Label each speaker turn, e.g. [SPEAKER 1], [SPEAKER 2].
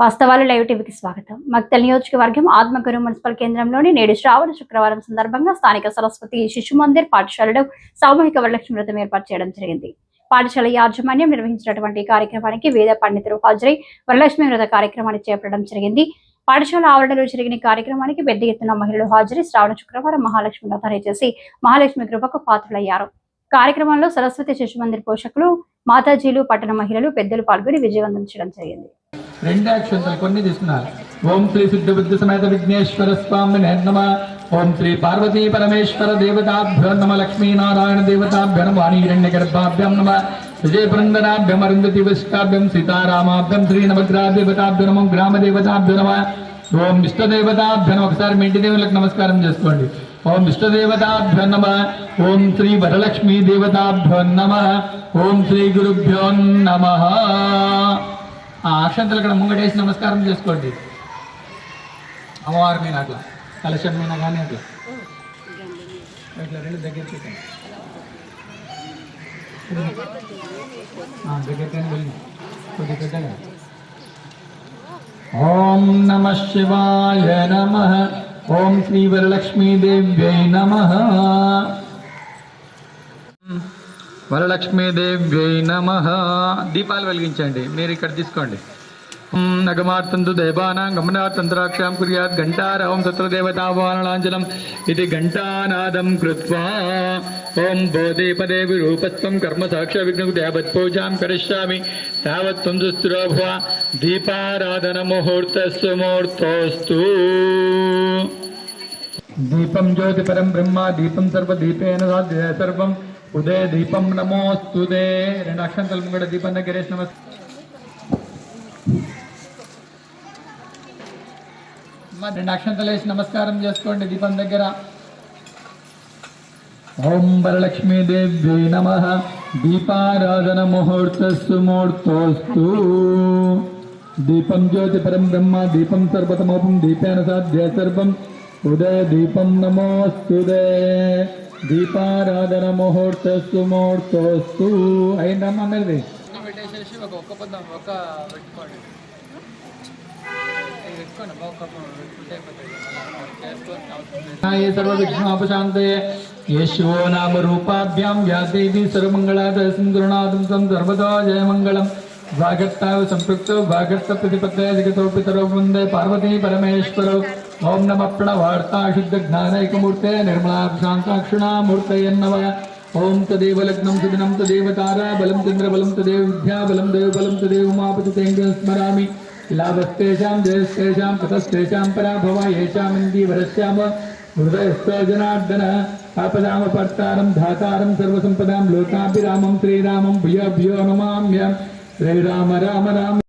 [SPEAKER 1] వాస్తవాలు లైవ్ టీవీకి స్వాగతం. మక్తల్ నియోజకవర్గం ఆత్మగురు మున్సిపల్ కేంద్రంలోని నేడు శ్రావణ శుక్రవారం సందర్భంగా స్థానిక సరస్వతి శిశు మందిర్ పాఠశాలలో సామూహిక వరలక్ష్మి వ్రతం ఏర్పాటు చేయడం జరిగింది. పాఠశాల యాజమాన్యం నిర్వహించినటువంటి కార్యక్రమానికి వేద పండితులు హాజరై వరలక్ష్మి వ్రత కార్యక్రమాన్ని చేపట్టడం జరిగింది. పాఠశాల ఆవరణలో జరిగిన కార్యక్రమానికి పెద్ద ఎత్తున మహిళలు హాజరై శ్రావణ శుక్రవారం మహాలక్ష్మి వ్రతాన్ని చేసి మహాలక్ష్మి కృపకు పాత్రలయ్యారు. కార్యక్రమంలో సరస్వతి శిశు మందిర్ పోషకులు మాతాజీలు పట్టణ మహిళలు పెద్దలు పాల్గొని విజయవంతం చేయడం జరిగింది.
[SPEAKER 2] రెండు అక్షంతలు కొన్ని తీసుకున్నారు. ఓం శ్రీ సిద్ధ బుద్ధి సమేత విఘ్నేశ్వర స్వామి నమ. ఓం శ్రీ పార్వతీ పరమేశ్వర దేవతాభ్యో నమ. లక్ష్మీనారాయణ దేవతాభ్య నమ. వాణీరణ్య గర్భాభ్యం నమ. విజయ బృందనాభ్యం అరుంధతి విష్టాభ్యం సీతారామాభ్యం శ్రీ నవగ్రహదేవతాభ్య నమ. గ్రామ దేవతాభ్య నమ. ఓం ఇష్టదేవతాభ్య నమ. ఒకసారి మీ ఇంటి దేవులకు నమస్కారం చేసుకోండి. ఓం ఇష్టదేవతాభ్య నమ. ఓం శ్రీ వరలక్ష్మీ దేవతాభ్యో నమ. ఓం శ్రీ గురుభ్యో నమ. ఆ అక్షంతలు ఇక్కడ ముంగడేసి నమస్కారం చేసుకోండి. అమ్మవారి మీద అట్లా కలశం మీద కానీ అట్లా. ఇట్లా రెండు దగ్గర పెట్టండి. ఆ, వెళ్ళి కొద్ది పెద్దగా ఓం నమ శివాయ నమ ఓం శ్రీ వరలక్ష్మీదేవ్యై నమ. వరలక్ష్మీదేవ్యై నమ. దీపాలు వెలిగించండి. మీరు ఇక్కడ తీసుకోండి. ఓం నగమార్తంతు దేవానాం గమనాతంత్రాక్షాం కుర్యాత్ ఘంటారవం తత్ర దేవతావారణాంజలం ఇది ఘంటానాదం కృత్వా. ఓం భోదీపదేవి రూపత్వం కర్మ సాక్ష విఘ్నకు దేవత్ పూజాం కరిష్యామి తావత్ త్వం సుస్థిరో భవ దీపారాధన ముహూర్తస్సు ముహూర్తోస్తు దీపం జ్యోతి పరం బ్రహ్మ దీపం సర్వ దీపేన సర్వం. ఉదయ దీపం నమోస్తుదే రెండు అక్షంతలు ముంగడ దీపం దగ్గర వేసి రెండు అక్షంతలు వేసి నమస్కారం చేసుకోండి దీపం దగ్గర. ఓం వరలక్ష్మీదేవ్యై నమ. దీపారాధన ముహూర్తస్సు ముహూర్తోస్తు. దీపం జ్యోతి పరం బ్రహ్మ దీపం సర్వతమోపం దీపేన సాధ్య సర్వం. ఉదయ దీపం నమోస్తుదే దీపారాధన ముహూర్తస్సు ముహూర్తోస్తు అయిందమ్మా అందరిది పెట్టేసేసి ఒక ఒక్క పదం ఒక పెట్టుకోండి ये सर्वविघ्नोपशान्ते येष्वो नाम रूपाभ्यां या देवी सर्वमङ्गलादर्शं गुरुनाथं तं सर्वदा जयमङ्गलम् वागर्ताव सम्पृक्तो वागर्त प्रतिपत्तये जगतो पितरो वन्दे पार्वती परमेश्वरौ ఓం నమ ప్రణవార్తాశుద్ధజ్ఞానైకమూర్తే నిర్మలాశాంతాక్షిణామూర్తయన్నవ ఓం తదేవ లగ్నం సుదినం తదేవ తారా బలం చంద్రబలం తదేవ విద్యా బలం దేవ బలం తదేవ మాపతితేంద్ర స్మరామి. లాభస్తేషాం జయస్తేషాం కథస్తేషాం పరాభవ ఏషాం ఇందీవరశ్యామ హృదయస్వ జనార్దన ఆపదామపర్తారం ధాతారం సర్వసంపదాం లోకాభిరామం శ్రీరామం భూయభ్యో నమామ్యం శ్రీరామ రామ రామ